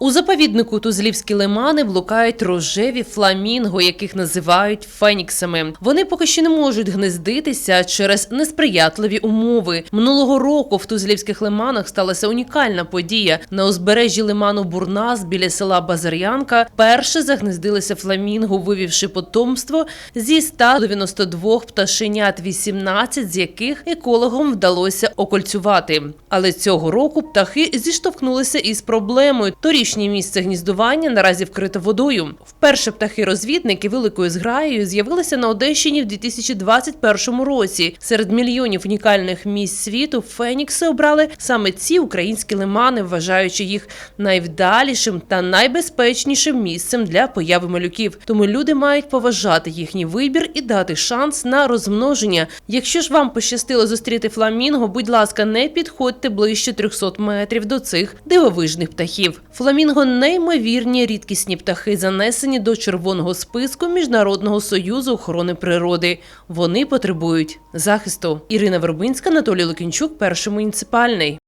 У заповіднику Тузлівські лимани блукають рожеві фламінго, яких називають феніксами. Вони поки що не можуть гнездитися через несприятливі умови. Минулого року в Тузлівських лиманах сталася унікальна подія. На узбережжі лиману Бурнас біля села Базар'янка перше загнездилися фламінго, вивівши потомство зі 192 пташенят, 18 з яких екологам вдалося окольцювати. Але цього року птахи зіштовхнулися із проблемою. Торішнє місце гніздування наразі вкрите водою. Вперше птахи-розвідники великою зграєю з'явилися на Одещині в 2021 році. Серед мільйонів унікальних місць світу Фенікси обрали саме ці українські лимани, вважаючи їх найвдалішим та найбезпечнішим місцем для появи малюків. Тому люди мають поважати їхній вибір і дати шанс на розмноження. Якщо ж вам пощастило зустріти фламінго, будь ласка, не підходьте ближче 300 метрів до цих дивовижних птахів. Фламінго неймовірні рідкісні птахи, занесені до червоного списку Міжнародного союзу охорони природи. Вони потребують захисту. Ірина Вербинська, Анатолій Лукінчук, перший муніципальний.